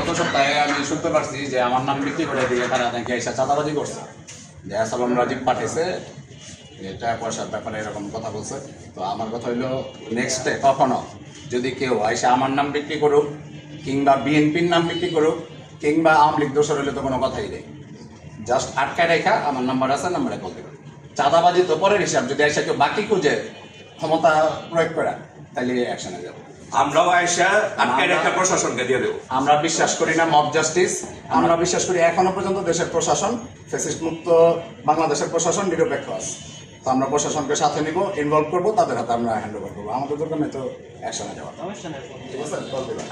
গত সপ্তাহে আমি শুনতে পারছি যে আমার নাম করে দিয়ে তারা করছে। পয়সার ব্যাপারে এরকম কথা বলছে। তো আমার কথা হইল নেক্সটে কখনো যদি কেউ এসে আমার নাম বিক্রি করুক, কিংবা বিএনপির নাম বিক্রি করুক, কিংবা আওয়ামী লীগ দোষর হইলে তো কোনো কথাই নেই। জাস্ট আটকায় রেখা, আমার নাম্বার আছে নাম্বারে কল দেবেন। চাঁদাবাজি তো পরের হিসাব যদি এসে কেউ বাকি খুঁজে ক্ষমতা প্রয়োগ করা তাহলে অ্যাকশনে যাব। আমরাও আয়সা আটকে রেখে প্রশাসনকে দিয়ে দেবো। আমরা বিশ্বাস করি না মব জাস্টিস আমরা বিশ্বাস করি এখনও পর্যন্ত দেশের প্রশাসন ফেসিস্ট মুক্ত বাংলাদেশের প্রশাসন নিরপেক্ষ আছে। তো আমরা প্রশাসনকে সাথে নিব ইনভলভ করব তাদের হাতে আমরা হ্যান্ড ওভার করব। আমাদের দোকানে তো অ্যাকশনে যাওয়া।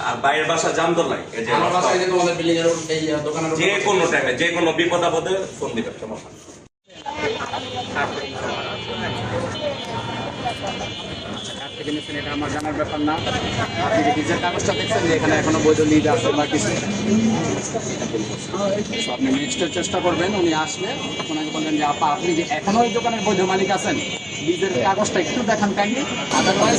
আর বাইরের বাসা জানতো নাই এই যে কোনো টাইমে যে কোনো বিপদ আপদে ফোন দিবেন সমস্যা এটা আমার জানার ব্যাপার না। আপনি যে নিজের কাগজটা দেখছেন যে এখানে এখনও বৈধ লিড আছে বা কিছু। আপনি নেক্সটের চেষ্টা করবেন, উনি আসলে ওনাকে বলবেন যে, আপা, আপনি যে এখনও ওই দোকানের বৈধ মালিক আছেন লিজের কাগজটা একটু দেখান কাইন্ডলি আদারওয়াইজ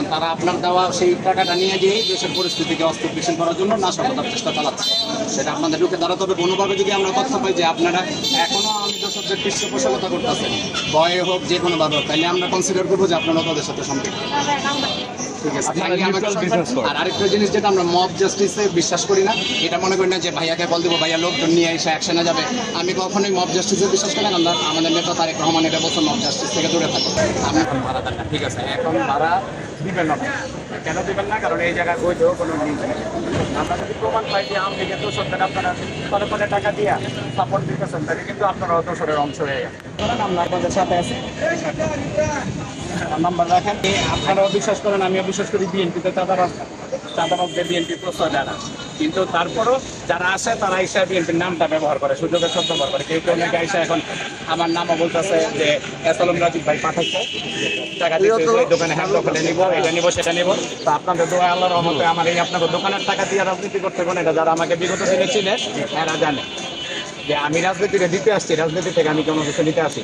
কারণ তারা আপনার দেওয়া সেই টাকাটা নিয়ে গিয়ে দেশের পরিস্থিতিকে অস্থিতিশীল করার জন্য নাশকতার চেষ্টা চালাচ্ছে। সেটা আপনাদের লোকে দাঁড়াতে হবে। কোনোভাবে যদি আমরা তথ্য পাই যে আপনারা এখনও আমি দর্শকদের পৃষ্ঠপোষকতা করতেছেন ভয়ে হোক যে কোনোভাবে হোক তাহলে আমরা কনসিডার করব যে আপনারা তাদের সাথে সম্পৃক্ত। ঠিক আছে। আর আরেকটা জিনিস যেটা আমরা মব জাস্টিসে বিশ্বাস করি না এটা মনে করি না যে ভাইয়াকে বল দেবো ভাইয়া লোকজন নিয়ে এসে অ্যাকশনে যাবে। আমি কখনোই মব জাস্টিসে বিশ্বাস করি না আমরা আমাদের নেতা তারেক রহমান এটা বলছে মব জাস্টিস থেকে দূরে থাকো আমি এখন ভাড়া দেন না ঠিক আছে? এখন ভাড়া দিবেন না। কেন দিবেন না? কারণ এই জায়গায় বৈধ কোনো নিজ নেই। আমরা যদি প্রমাণ পাই যে আওয়ামী লীগের দোষরদের আপনারা পরে পরে টাকা দিয়া সাপোর্ট দিতেছেন তাহলে কিন্তু আপনারাও দোষরের অংশ হয়ে গেছে আমরা আপনাদের সাথে আছি। নাম্বার রাখেন। আপনারাও বিশ্বাস করেন আমিও বিশ্বাস করি বিএনপিতে চাঁদাবাজ চাঁদাবাজদের বিএনপি প্রশ্রয় দেয় না। কিন্তু তারপরও যারা আসে তারা বিএনপির নামটা ব্যবহার করে সুযোগের শব্দ ব্যবহার করে। কেউ কেউ নাকি এসে এখন আমার নামও বলতেছে যে এসলম রাজীব ভাই পাঠাচ্ছে টাকা ওই দোকানে নিবো এটা নিবো সেটা নিবো। তো আপনাদের দোয়া আল্লাহর রহমতে আমার এই আপনাদের দোকানের টাকা দিয়ে রাজনীতি করতে কোন এটা যারা আমাকে বিগত দিনে চিনে এরা জানে। যে আমি রাজনীতিকে দিতে আসছি রাজনীতি থেকে আমি কোনো কিছু নিতে আসি।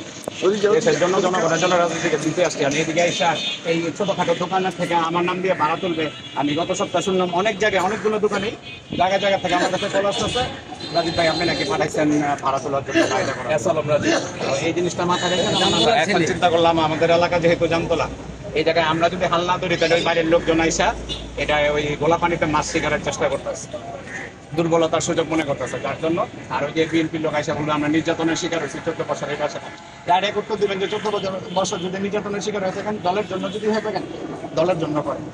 দেশের জন্য জনগণের জন্য রাজনীতিকে দিতে আসছি। আর এইদিকে এসে এই ছোটখাটো দোকানের থেকে আমার নাম দিয়ে ভাড়া তুলবে। আমি গত সপ্তাহে শুনলাম অনেক জায়গায় অনেকগুলো দোকানে জায়গা জায়গা থেকে আমার কাছে চলে আসতেছে। রাজীব ভাই আপনি নাকি পাঠাইছেন ভাড়া তোলার জন্য। আসসালাম রাজীব তো এই জিনিসটা মাথায় রেখে আমরা এখন চিন্তা করলাম আমাদের এলাকা যেহেতু জামতলা এই জায়গায় আমরা যদি হাল না ধরি তাহলে ওই বাইরের লোকজন আইসা এটা ওই গোলা পানিতে মাছ শিকারের চেষ্টা করতেছে। দুর্বলতার সুযোগ মনে করতেছে, যার জন্য আর ওই যে বিএনপির লোক আইসা বলল, আমরা নির্যাতনের শিকার হয়েছি, চোদ্দ বছরের এই আর এক উত্তর দিবেন যে, চোদ্দ বছর যদি নির্যাতনের শিকার হয়ে থাকেন, দলের জন্য যদি হয়ে থাকেন, দলের জন্য করেন।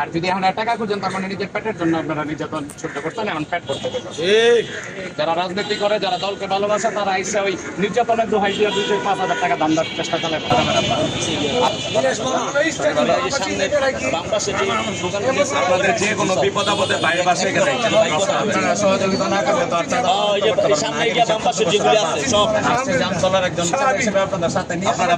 আর যদি এখন টাকা খুঁজেন তার মানে নিজের পেটের জন্য আপনারা নির্যাতন সহ্য করতেন এখন পেট করতে যারা রাজনীতি করে যারা দলকে ভালোবাসে তারা আইসা ওই নির্যাতনের দোহাই দিয়ে দুই থেকে পাঁচ হাজার টাকা দাম দেওয়ার চেষ্টা চালায়। আপনাদের যে কোনো বিপদ আপদে বাইরের বাসায় গেলে আপনারা সহযোগিতা না করলে তো আর চাঁদা করতে পারবেন না। আসছে জামতলার একজন হিসেবে আপনাদের সাথে নিয়ে আপনারা।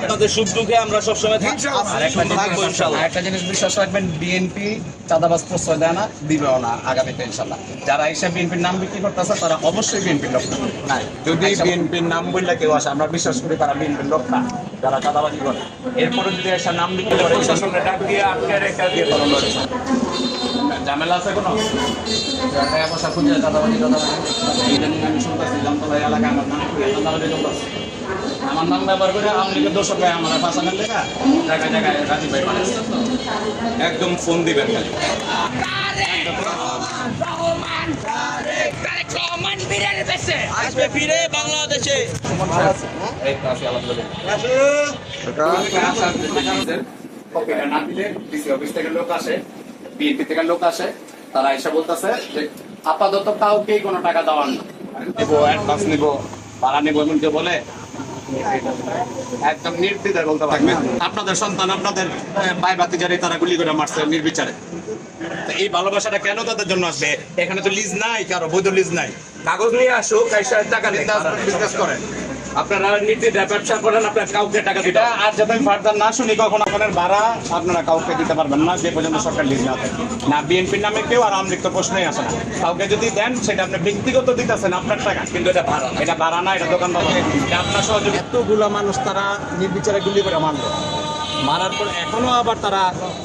আপনাদের সুখ দুঃখে আমরা সবসময় থাকি। আর একটা থাকব ইনশাল্লাহ। একটা জিনিস বিশ্বাস রাখবেন বিএনপি চাঁদাবাজ প্রশ্রয় দেয় না দিবেও না আগামীতে ইনশাল্লাহ। যারা এসে বিএনপির নাম বিক্রি করতেছে তারা অবশ্যই বিএনপির লোক না। যদি বিএনপির নাম বললে কেউ আসে আমরা বিশ্বাস করি তারা বিএনপির লোক না যারা চাঁদাবাজি করে। এরপরে যদি এসে নাম বিক্রি করে শাসনকে ডাক দিয়ে আটকে রেখে দিয়ে। ঝামেলা আছে কোনো? টাকা পয়সা খুঁজে চাঁদাবাজি ইদানিং আমি শুনতেছি জামতলা এলাকায় আমার নাম খুঁজে আমার নাম ব্যবহার করে দোষক ভাই আমার ফাঁসানের দেখা জায়গায় জায়গায় রাজীব ভাই একদম ফোন দিবেন খালি। আসবে ফিরে বাংলাদেশে। কপিটা না দিলে ডিসি অফিস থেকে লোক আসে। বিএনপি থেকে লোক আসে, তারা এসে বলতেছে যে, আপাতত কাউকেই কোনো টাকা দেওয়ার না। অ্যাডভান্স ভাড়া বলে। একদম নির্দ্বিধায় বলতে আপনাদের সন্তান, আপনাদের ভাই বাতিজারে তারা গুলি করে মারছে নির্বিচারে। এই ভালোবাসাটা কেন তাদের জন্য আসবে? এখানে তো লিজ নাই, কারও বৈধ লিজ নাই। কাগজ নিয়ে আসুক টাকা নেই বিজনেস করেন। আপনারা নিজে ব্যবসা করেন আপনার কাউকে টাকা দিতে। আর যাতে আমি ফার্দার না শুনি কখন আপনার ভাড়া আপনারা কাউকে দিতে পারবেন না যে পর্যন্ত সরকার লিজ না না বিএনপির নামে কেউ আর আমলিক তো প্রশ্নই আসে না। কাউকে যদি দেন সেটা আপনি ব্যক্তিগত দিতেছেন আপনার টাকা। কিন্তু এটা ভাড়া এটা ভাড়া না এটা দোকান এটা আপনার সহযোগী। এতগুলো মানুষ তারা নির্বিচারে গুলি করে মারলো। মারার পর এখনও আবার তারা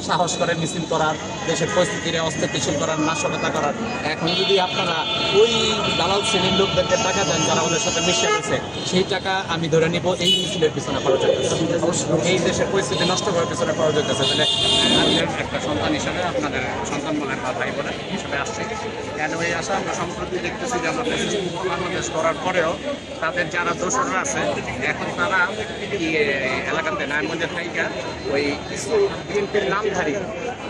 সাহস করে, মিছিল করার, দেশের পরিস্থিতির অস্থিতিশীল করার, নাশকতা করার। এখন যদি আপনারা ওই দালাল শ্রেণির লোকদেরকে টাকা দেন, যারা ওদের সাথে মিশে গেছে সেই টাকা আমি ধরে নিব এই মিছিলের পিছনে খরচ হইতেছে। এই দেশের পরিস্থিতি নষ্ট করার পিছনে খরচ হইতেছে। তাহলে একটা সন্তান হিসাবে আপনাদের সন্তান বলেন বা ভাই বোনের হিসাবে আসছে। কেন এই আসা আমরা সম্প্রতি দেখতেছি যে আমরা বাংলাদেশ করার পরেও তাদের যারা দোষররা আছে, এখন তারা এলাকাতে নারায়ণগঞ্জের থেকে ওই কিছু বিএনপির নামধারী,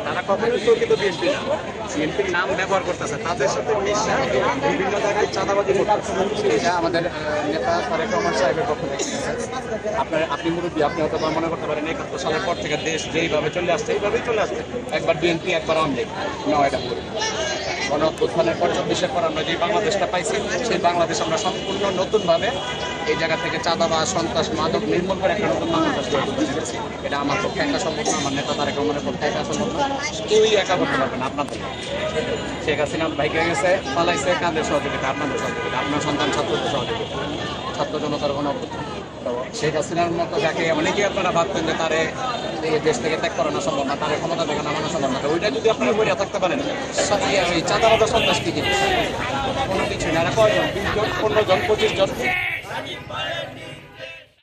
তারা কখনো চর্কিত বিএনপি না। বিএনপির নাম ব্যবহার করতেছে, তাদের সাথে মিশে বিভিন্ন জায়গায় চাঁদাবাজি করতেছে। এটা আমাদের নেতা তারেক রহমান সাহেবের পক্ষ থেকে আপনার, আপনি মুরব্বী, আপনি হয়তো বা মনে করতে পারেন, একাত্তর সালের পর থেকে দেশ যেইভাবে চলে আসছে, এইভাবেই চলে আসছে। একবার বিএনপি, একবার আওয়ামী লীগ। নয় এটা। গণ অভ্যুত্থানের পর, চব্বিশের পর আমরা যে বাংলাদেশটা পাইছি, সেই বাংলাদেশ আমরা সম্পূর্ণ নতুনভাবে এই জায়গা থেকে চাঁদাবাজ, সন্ত্রাস, মাদক নির্মূল করে একটা নতুন বাংলাদেশ। এটা আমার পক্ষে একা সম্ভব না, আমার নেতা তারেক রহমানের পক্ষে একা সম্ভব না। কেউই একা করতে পারবে না আপনাদের। শেখ হাসিনা ভাইকে গেছে, পালাইছে কাঁদের সহযোগিতা, আপনাদের সহযোগিতা, আপনার সন্তান ছাত্রদের সহযোগিতা। ছাত্র জনতার কোনো তো শেখ হাসিনার মতো যাকে অনেকেই আপনারা ভাবতেন যে তারে এই দেশ থেকে ত্যাগ করানো সম্ভব না, তারে ক্ষমতা থেকে নামানো সম্ভব না। ওইটা যদি আপনারা বইয়া থাকতে পারেন এই চাঁদাবাদা সন্ত্রাস কি? কোনো কিছু না। কয়জন? বিশ জন পনেরো জন? পঁচিশ জন?